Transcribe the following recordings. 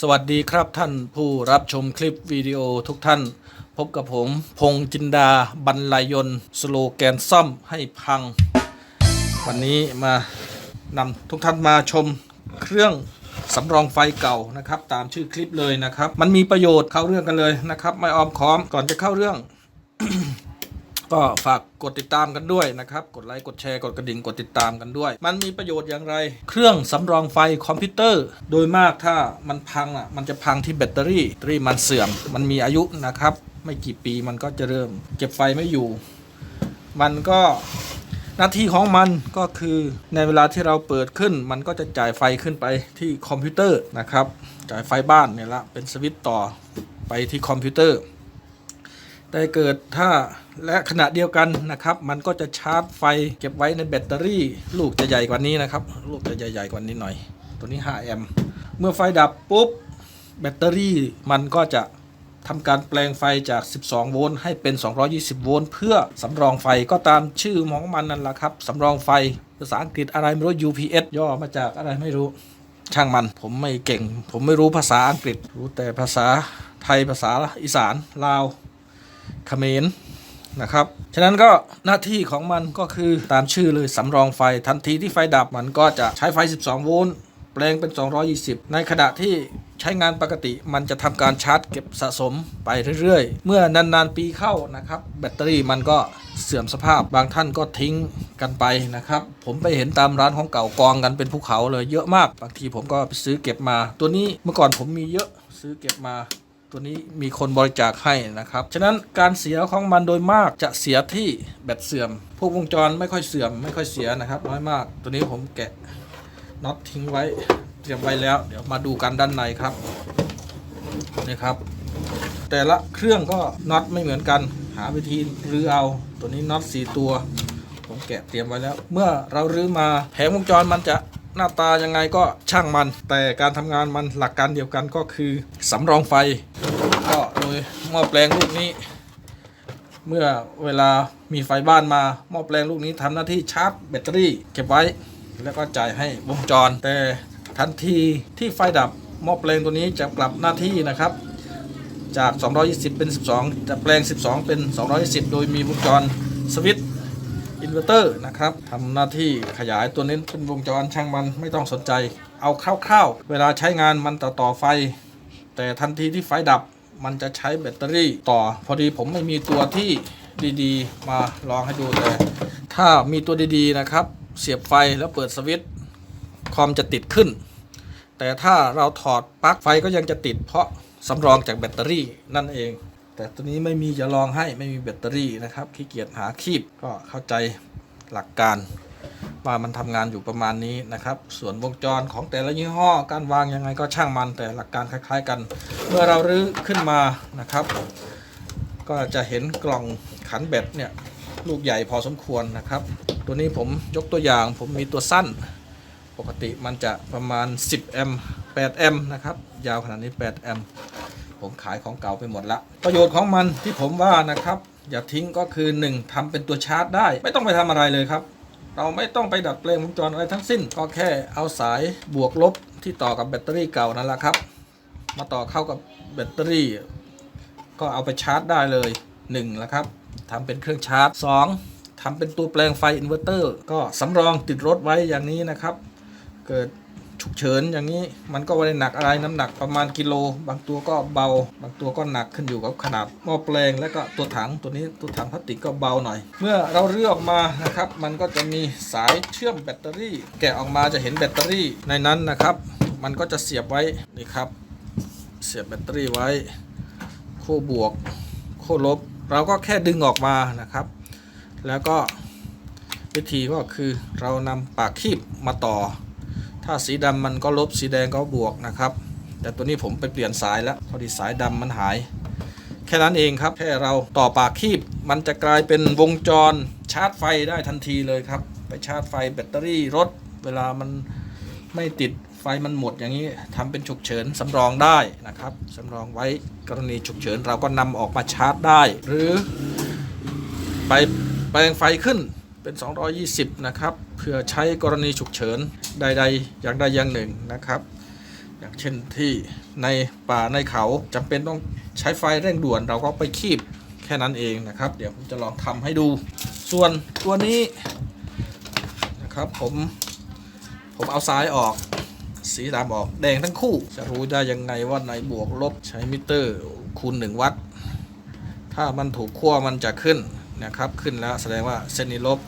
สวัสดีครับท่านผู้รับชมคลิปวิดีโอทุกท่าน พบกับผมพงษ์จินดาบรรลัยยนต์สโลแกนซ่อมให้พัง วันนี้มานำทุกท่านมาชมเครื่องสำรองไฟเก่านะครับ ตามชื่อคลิปเลยนะครับ มันมีประโยชน์เข้าเรื่องกันเลยนะครับ ไม่ออมค้อมก่อนจะเข้าเรื่อง ก็ฝากกดติดตามกันด้วยนะครับ กดไลค์กดแชร์กดกระดิ่งกดติดตามกันด้วย มันมีประโยชน์อย่างไร เครื่องสำรองไฟคอมพิวเตอร์ โดยมากถ้ามันพังอะมันจะพังที่แบตเตอรี่แบตเตอรี่มันเสื่อม มันมีอายุนะครับ ไม่กี่ปีมันก็จะเริ่มเก็บไฟไม่อยู่ มันก็หน้าที่ของมันก็คือในเวลาที่เราเปิดขึ้น มันก็จะจ่ายไฟขึ้นไปที่คอมพิวเตอร์นะครับ จ่ายไฟบ้านเนี่ยละเป็นสวิตช์ต่อไปที่คอมพิวเตอร์ แต่เกิดถ้า และขณะเดียวกันนะครับ มันก็จะชาร์จไฟเก็บไว้ในแบตเตอรี่ ลูกจะใหญ่กว่านี้นะครับ ลูกจะใหญ่ๆกว่านี้หน่อย ตัวนี้ 5 แอมป์เมื่อไฟดับปุ๊บแบตเตอรี่มันก็จะทำการแปลงไฟจาก 12 โวลต์ให้เป็น 220 โวลต์เพื่อสำรองไฟก็ตามชื่อของมันนั่นแหละครับสำรองไฟภาษาอังกฤษอะไรไม่รู้ UPS ย่อมาจากอะไรไม่รู้ช่างมันผมไม่เก่ง ผมไม่รู้ภาษาอังกฤษ รู้แต่ภาษาไทยภาษาอีสานลาวเขมร นะครับ ฉะนั้นก็หน้าที่ของมันก็คือตามชื่อเลยสำรองไฟทันทีที่ไฟดับมันก็จะใช้ไฟ 12 โวลต์แปลงเป็น 220 ในขณะที่ใช้งานปกติมันจะทำการชาร์จเก็บสะสมไปเรื่อยๆ เมื่อนานๆปีเข้านะครับ แบตเตอรี่มันก็เสื่อมสภาพบางท่านก็ทิ้งกันไปนะครับ ผมไปเห็นตามร้านของเก่ากองกันเป็นภูเขาเลยเยอะมาก บางทีผมก็ไปซื้อเก็บมา ตัวนี้เมื่อก่อนผมมีเยอะซื้อเก็บมา ตัวนี้มีคนบริจาคให้นะครับ ฉะนั้นการเสียของมันโดยมากจะเสียที่แบตเสื่อม พวกวงจรไม่ค่อยเสื่อมไม่ค่อยเสียนะครับ น้อยมาก ตัวนี้ผมแกะน็อตทิ้งไว้เตรียมไว้แล้ว เดี๋ยวมาดูกันด้านในครับนี่ครับ แต่ละเครื่องก็น็อตไม่เหมือนกัน หาวิธีรื้อเอาตัวนี้น็อตสี่ตัว ผมแกะเตรียมไว้แล้ว เมื่อเรารื้อมาแผงวงจรมันจะ หน้าตายังไงก็ช่างมัน แต่การทำงานมันหลักการเดียวกันก็คือสำรองไฟ ก็โดยหม้อแปลงลูกนี้ เมื่อเวลามีไฟบ้านมาหม้อแปลงลูกนี้ทำหน้าที่ชาร์จแบตเตอรี่เก็บไว้ แล้วก็จ่ายให้วงจร แต่ทันทีที่ไฟดับหม้อแปลงตัวนี้จะปรับหน้าที่นะครับจาก 220 เป็น 12 จะแปลง 12 เป็น210โดยมีวงจรสวิตช์ อินเวอร์เตอร์นะครับทำหน้าที่ขยายตัวนี้เป็นวงจรช่างมันไม่ต้องสนใจ เอาคร่าวๆ เวลาใช้งานมันต่อต่อไฟ แต่ทันทีที่ไฟดับมันจะใช้แบตเตอรี่ต่อ พอดีผมไม่มีตัวที่ดีๆ มาลองให้ดูแต่ ถ้ามีตัวดีๆนะครับ เสียบไฟแล้วเปิดสวิตช์คอมจะติดขึ้น แต่ถ้าเราถอดปลั๊กไฟก็ยังจะติดเพราะสำรองจากแบตเตอรี่นั่นเอง แต่ตัวนี้ไม่มีจะลองให้ไม่มีแบตเตอรี่นะครับขี้เกียจหาคีบก็เข้าใจหลักการว่ามันทำงานอยู่ประมาณนี้นะครับ ส่วนวงจรของแต่ละยี่ห้อการวางยังไงก็ช่างมันแต่หลักการคล้าย ๆ กัน เมื่อเรารื้อขึ้นมานะครับ ก็จะเห็นกล่องขันแบตเนี่ยลูกใหญ่พอสมควรนะครับ ตัวนี้ผมยกตัวอย่าง ผมมีตัวสั้น ปกติมันจะประมาณ 10 แอมป์8แอมป์นะครับ ยาวขนาดนี้ 8 แอมป์ ผมขายของเก่าไปหมดละประโยชน์ของมันที่ผมว่านะครับ อย่าทิ้งก็คือ 1ทำเป็นตัวชาร์จได้ ไม่ต้องไปทำอะไรเลยครับ เราไม่ต้องไปดัดแปลงวงจรอะไรทั้งสิ้น ก็แค่เอาสายบวกลบที่ต่อกับแบตเตอรี่เก่านั่นแหละครับ มาต่อเข้ากับแบตเตอรี่ ก็เอาไปชาร์จได้เลย1ล้วครับทำเป็นเครื่องชาร์จ 2ทำเป็นตัวแปลงไฟอินเวอร์เตอร์ก็สำรองติดรถไว้อย่างนี้นะครับ เกิด ฉุกเฉินอย่างนี้มันก็ไม่ได้หนักอะไรน้ำหนักประมาณกิโล บางตัวก็เบา บางตัวก็หนักขึ้นอยู่กับขนาดหม้อแปลงแล้วก็ตัวถังตัวนี้ตัวถังพลาสติกก็เบาหน่อย เมื่อเราเลือกออกมานะครับ มันก็จะมีสายเชื่อมแบตเตอรี่ แกะออกมาจะเห็นแบตเตอรี่ในนั้นนะครับ มันก็จะเสียบไว้นี่ครับ เสียบแบตเตอรี่ไว้คู่บวกคู่ลบ เราก็แค่ดึงออกมานะครับ แล้วก็วิธีก็คือเรานำปากคีบมาต่อ ถ้าสีดำมันก็ลบสีแดงก็บวกนะครับ แต่ตัวนี้ผมไปเปลี่ยนสายแล้วพอดีสายดำมันหาย แค่นั้นเองครับแค่เราต่อปากคีบ มันจะกลายเป็นวงจรชาร์จไฟได้ทันทีเลยครับ ไปชาร์จไฟแบตเตอรี่รถ เวลามันไม่ติดไฟมันหมดอย่างนี้ทำเป็นฉุกเฉินสำรองได้นะครับสำรองไว้กรณีฉุกเฉินเราก็นำออกมาชาร์จได้ หรือไปแปลงไฟขึ้นเป็น 220 นะครับ พื่อใช้กรณีฉุกเฉินใดๆ อย่างใดอย่างหนึ่งนะครับ อย่างเช่นที่ในป่าในเขาจำเป็นต้องใช้ไฟเร่งด่วน เราก็ไปคีบแค่นั้นเองนะครับ เดี๋ยวผมจะลองทำให้ดู ส่วนตัวนี้นะครับผมผมเอาซ้ายออกสีดำออกแดงทั้งคู่ จะรู้ได้ยังไงว่าในบวกลบใช้มิเตอร์คูณ 1 วัตต์ถ้ามันถูกขั้วมันจะขึ้นนะครับ ขึ้นแล้วแสดงว่าเส้นนี้ลบ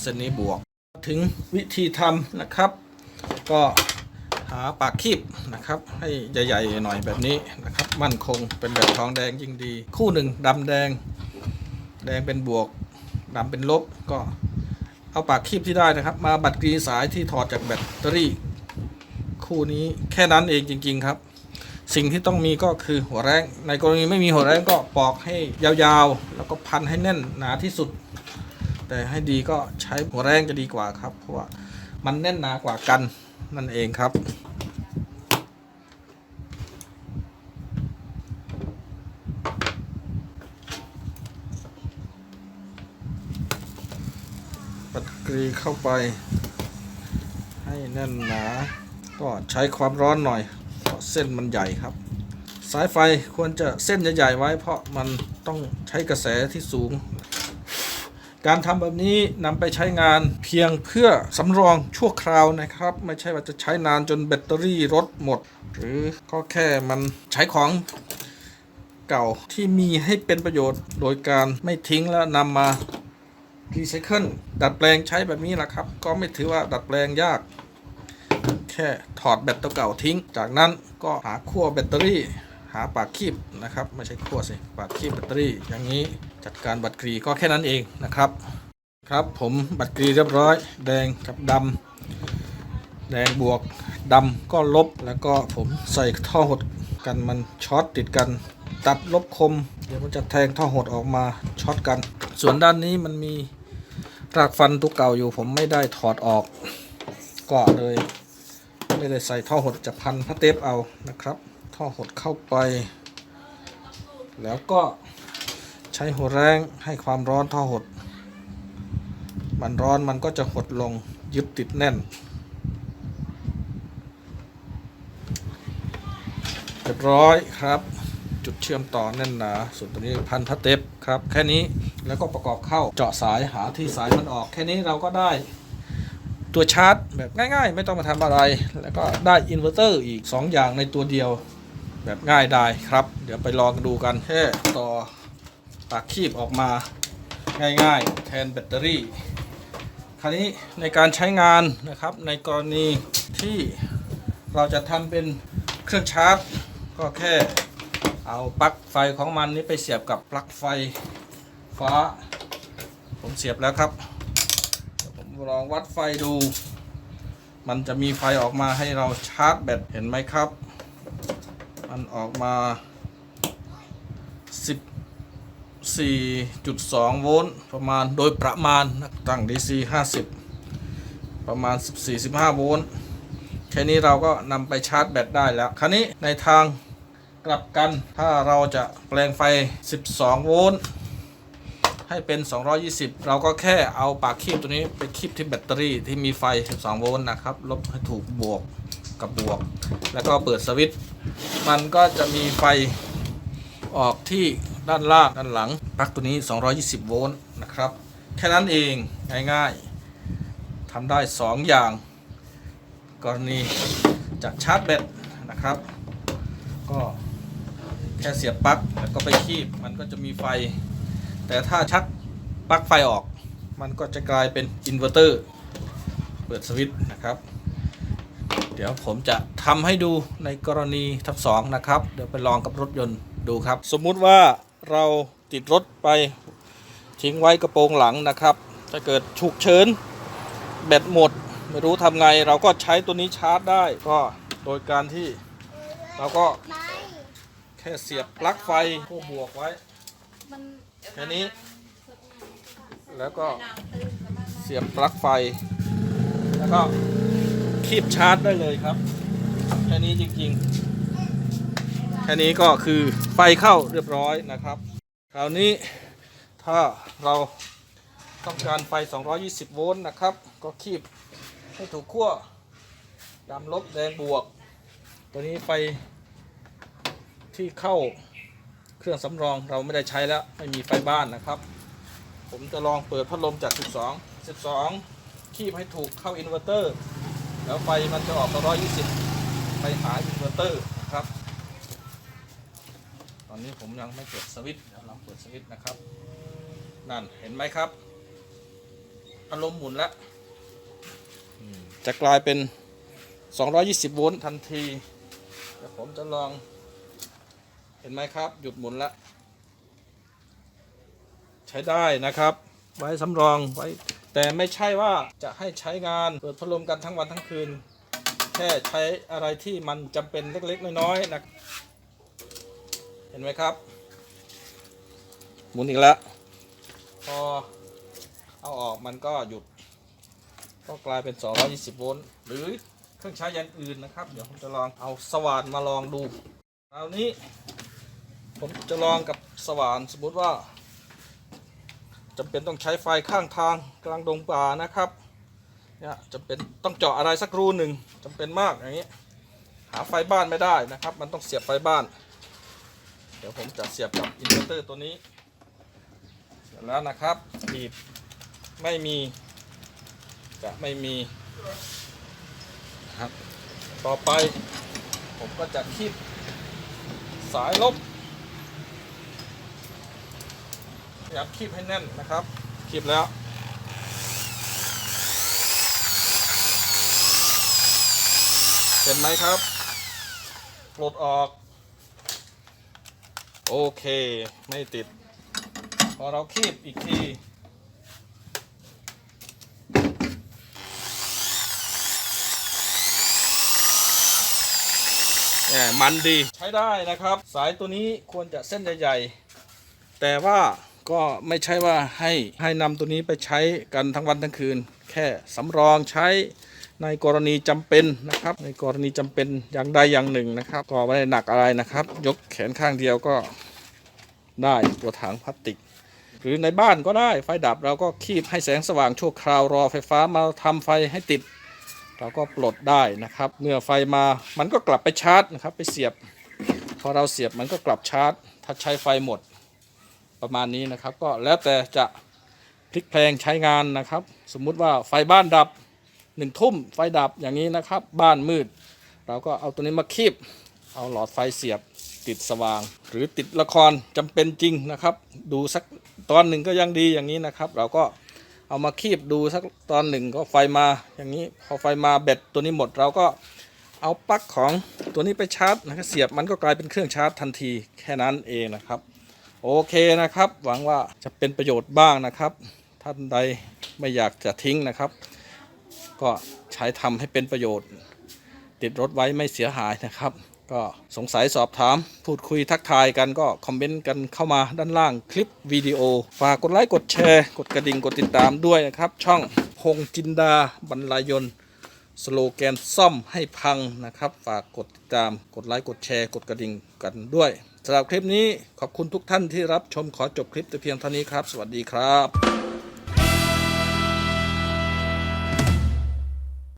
เส้นนี้บวก ถึงวิธีทำนะครับ ก็หาปากคีบนะครับ ให้ใหญ่ๆหน่อยแบบนี้นะครับ มั่นคงเป็นแบบทองแดงยิ่งดี คู่หนึ่งดำแดง แดงเป็นบวกดำเป็นลบก็เอาปากคีบที่ได้นะครับ มาบัดกรีสายที่ถอดจากแบตเตอรี่ คู่นี้แค่นั้นเองจริง ๆครับ สิ่งที่ต้องมีก็คือหัวแรงในกรณีไม่มีหัวแรงก็ปอกให้ยาวๆ แล้วก็พันให้แน่นหนาที่สุด แต่ให้ดีก็ใช้หัวแรงจะดีกว่าครับ เพราะว่ามันแน่นหนากว่ากันนั่นเองครับปัดกรีเข้าไป ให้แน่นหนา ก็ใช้ความร้อนหน่อย เพราะเส้นมันใหญ่ครับ สายไฟควรจะเส้นใหญ่ๆไว้ เพราะมันต้องใช้กระแสที่สูง การทำแบบนี้นำไปใช้งานเพียงเพื่อสำรองชั่วคราวนะครับ ไม่ใช่ว่าจะใช้นานจนแบตเตอรี่รถหมด หรือก็แค่มันใช้ของเก่าที่มีให้เป็นประโยชน์ โดยการไม่ทิ้งแล้วนำมารีไซเคิลดัดแปลงใช้แบบนี้แหละครับ ก็ไม่ถือว่าดัดแปลงยาก แค่ถอดแบตตัวเก่าทิ้ง จากนั้นก็หาขั้วแบตเตอรี่ หาปากคีบนะครับ ไม่ใช่ขั้วสิ ปากคีบแบตเตอรี่อย่างนี้ จัดการบัตรกรีก็แค่นั้นเองนะครับ ครับผมบัตรกรีเรียบร้อย แดงกับดำแดงบวกดำก็ลบแล้วก็ผมใส่ท่อหดกันมันช็อตติดกัน ตัดลบคม เดี๋ยวมันจะแทงท่อหดออกมาช็อตกัน ส่วนด้านนี้มันมีรากฟันตัวเก่าอยู่ ผมไม่ได้ถอดออกก็เลยไม่ได้ใส่ท่อหดจะพันพระเทปเอานะครับ ท่อหดเข้าไป แล้วก็ ใช้หัวแรงให้ความร้อนท่อหด มันร้อนมันก็จะหดลงยึดติดแน่นเรียบร้อยครับ จุดเชื่อมต่อแน่นหนาส่วนตัวนี้พันพระเทปครับ แค่นี้แล้วก็ประกอบเข้าเจาะสายหาที่สายมันออก แค่นี้เราก็ได้ตัวชาร์จแบบง่าย ๆ ไม่ต้องมาทำอะไร แล้วก็ได้อินเวอร์เตอร์อีก 2 อย่างในตัวเดียวแบบง่ายได้ครับ เดี๋ยวไปลองดูกันแค่ต่อ ปากคีบออกมาง่ายๆ แทนแบตเตอรี่ คราวนี้ในการใช้งานนะครับในกรณีที่เราจะทำเป็นเครื่องชาร์จ ก็แค่เอาปลั๊กไฟของมันนี้ไปเสียบกับปลั๊กไฟฟ้า ผมเสียบแล้วครับผมลองวัดไฟดู มันจะมีไฟออกมาให้เราชาร์จแบตเห็นไหมครับ มันออกมา 14.2 โวลต์ประมาณโดยประมาณนะตั้ง DC 50 ประมาณ 14-15 โวลต์แค่นี้เราก็นำไปชาร์จแบตได้แล้ว คราวนี้ในทางกลับกันถ้าเราจะแปลงไฟ 12 โวลต์ให้เป็น 220 เราก็แค่เอาปากคีบตัวนี้ไปคีบที่แบตเตอรี่ที่มีไฟ 12 โวลต์นะครับ ลบให้ถูกบวกกับบวก แล้วก็เปิดสวิตช์มันก็จะมีไฟออกที่ ด้านล่างด้านหลังปลั๊กตัวนี้ 220 โวลต์นะครับ แค่นั้นเองง่ายๆทำได้ 2 อย่าง กรณีจะชาร์จแบตนะครับ ก็แค่เสียบปลั๊กแล้วก็ไปคีบมันก็จะมีไฟ แต่ถ้าชักปลั๊กไฟออก มันก็จะกลายเป็นอินเวอร์เตอร์เปิดสวิตช์นะครับเดี๋ยวผมจะทำให้ดูในกรณีทั้งสองนะครับ เดี๋ยวไปลองกับรถยนต์ดูครับ สมมุติว่า เราติดรถไปทิ้งไว้กระโปรงหลังนะครับถ้าเกิดฉุกเฉินแบตหมด ไม่รู้ทำไง เราก็ใช้ตัวนี้ชาร์จได้ ก็โดยการที่เราก็แค่เสียบปลั๊กไฟพวกบวกไว้แค่นี้ แล้วก็เสียบปลั๊กไฟ แล้วก็คีบชาร์จได้เลยครับ แค่นี้จริงๆ แค่นี้ก็คือไฟเข้าเรียบร้อยนะครับ คราวนี้ถ้าเราต้องการไฟ 220 โวลต์นะครับ ก็คีบให้ถูกขั้วดำลบแดงบวก ตัวนี้ไฟที่เข้าเครื่องสำรองเราไม่ได้ใช้แล้ว ไม่มีไฟบ้านนะครับ ผมจะลองเปิดพัดลมจาก 12 12 คีบให้ถูกเข้าอินเวอร์เตอร์ แล้วไฟมันจะออก 120 ไปหาอินเวอร์เตอร์ อนนี้ผมยังไม่เปิดสวิตช์เดี๋ยวลองเปิดสวิตช์นะครับ นั่นเห็นไหมครับอารมณ์หมุนแล้วจะกลายเป็น 220 โวลต์ทันทีเดี๋ยวผมจะลอง เห็นไหมครับ หยุดหมุนแล้ว ใช้ได้นะครับ ไว้สำรองไว้ แต่ไม่ใช่ว่าจะให้ใช้งาน เปิดพัดลมกันทั้งวันทั้งคืน แค่ใช้อะไรที่มันจำเป็นเล็กๆ น้อยๆนะ ห็นไหมครับ หมุนอีกแล้ว พอเอาออกมันก็หยุด ก็กลายเป็น 220 โวลต์หรือเครื่องใช้อย่างอื่นนะครับ เดี๋ยวผมจะลองเอาสว่านมาลองดูคราวนี้ ผมจะลองกับสว่านสมมติว่าจำเป็นต้องใช้ไฟข้างทางกลางดงป่านะครับเนี่ยจำเป็นต้องเจาะอะไรสักรูหนึ่งจำเป็นมากอย่างนี้ หาไฟบ้านไม่ได้นะครับ มันต้องเสียบไฟบ้านเดี๋ยวผมจะเสียบกับอินเวอร์เตอร์ตัวนี้เสร็จแล้วนะครับบีบไม่มีจะไม่มีครับต่อไปผมก็จะคีบสายลบพยายามคีบให้แน่นนะครับคีบแล้วเห็นไหมครับปลดออก โอเค ไม่ติด พอเราคีบอีกทีแหมมันดีใช้ได้นะครับ สายตัวนี้ควรจะเส้นใหญ่ๆ แต่ว่าก็ไม่ใช่ว่าให้ให้นำตัวนี้ไปใช้กันทั้งวันทั้งคืน แค่สำรองใช้ ในกรณีจำเป็นนะครับ ในกรณีจำเป็นอย่างใดอย่างหนึ่งนะครับ ก็ไม่ได้หนักอะไรนะครับ ยกแขนข้างเดียวก็ได้ตัวถังพลาสติก หรือในบ้านก็ได้ไฟดับเราก็คีบให้แสงสว่างชั่วคราวรอไฟฟ้ามาทำไฟให้ติด เราก็ปลดได้นะครับ เมื่อไฟมามันก็กลับไปชาร์จนะครับ ไปเสียบ พอเราเสียบมันก็กลับชาร์จ ถ้าใช้ไฟหมดประมาณนี้นะครับ ก็แล้วแต่จะพลิกแพลงใช้งานนะครับ สมมุติว่าไฟบ้านดับ หนึ่งทุ่มไฟดับอย่างนี้นะครับ บ้านมืด เราก็เอาตัวนี้มาคีบเอาหลอดไฟเสียบติดสว่าง หรือติดละครจำเป็นจริงนะครับ ดูสักตอนหนึ่งก็ยังดีอย่างนี้นะครับ เราก็เอามาคีบดูสักตอนหนึ่งก็ไฟมาอย่างนี้ พอไฟมาแบตตัวนี้หมดเราก็เอาปลั๊กของตัวนี้ไปชาร์จนะครับเสียบมันก็กลายเป็นเครื่องชาร์จทันทีแค่นั้นเองนะครับ โอเคนะครับ หวังว่าจะเป็นประโยชน์บ้างนะครับ ท่านใดไม่อยากจะทิ้งนะครับ ก็ใช้ทำให้เป็นประโยชน์ ติดรถไว้ไม่เสียหายนะครับ ก็สงสัยสอบถาม พูดคุยทักทายกันก็คอมเมนต์กันเข้ามาด้านล่างคลิปวิดีโอ ฝากกดไลค์กดแชร์กดกระดิ่งกดติดตามด้วยนะครับ ช่องพงจินดาบรรลัยนสโลแกนซ่อมให้พังนะครับ ฝากกดติดตามกดไลค์กดแชร์กดกระดิ่งกันด้วยสำหรับคลิปนี้ขอบคุณทุกท่านที่รับชมขอจบคลิปแต่เพียงเท่านี้ครับ สวัสดีครับ